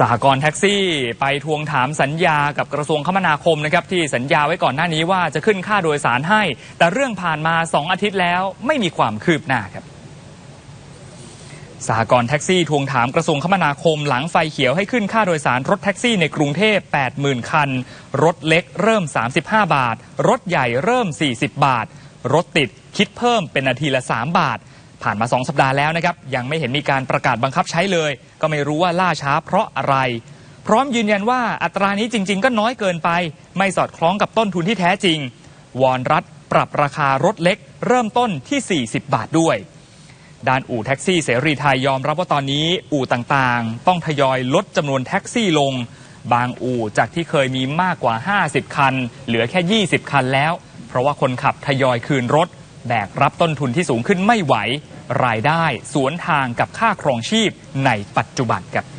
สหกรณ์แท็กซี่ไปทวงถามสัญญากับกระทรวงคมนาคมนะครับที่สัญญาไว้ก่อนหน้านี้ว่าจะขึ้นค่าโดยสารให้ แต่เรื่องผ่านมา 2 อาทิตย์แล้วไม่มีความคืบหน้าครับสหกรณ์แท็กซี่ทวงถามกระทรวงคมนาคมหลังไฟเขียวให้ขึ้นค่าโดยสารรถแท็กซี่ในกรุงเทพ 80,000 คัน รถเล็กเริ่ม 35 บาท รถใหญ่เริ่ม 40 บาท รถติดคิดเพิ่มเป็นนาทีละ 3 บาท ผ่านมา 2 สัปดาห์แล้วนะครับยังไม่เห็นมีการประกาศบังคับใช้เลย ก็ไม่รู้ว่าล่าช้าเพราะอะไร พร้อมยืนยันว่าอัตรานี้จริง ๆ ก็น้อยเกินไป ไม่สอดคล้องกับต้นทุนที่แท้จริง วอนรัฐปรับราคารถเล็ก เริ่มต้นที่ 40 บาทด้วยด้านอู่แท็กซี่เสรีไทยยอมรับว่าตอนนี้อู่ต่างๆ ต้องทยอยลดจำนวนแท็กซี่ลง บางอู่จากที่เคยมีมากกว่า 50 คัน เหลือแค่ 20 คันแล้ว เพราะว่าคนขับทยอยคืนรถ แบกรับต้นทุนที่สูงขึ้นไม่ไหว รายได้สวนทางกับค่าครองชีพในปัจจุบันครับ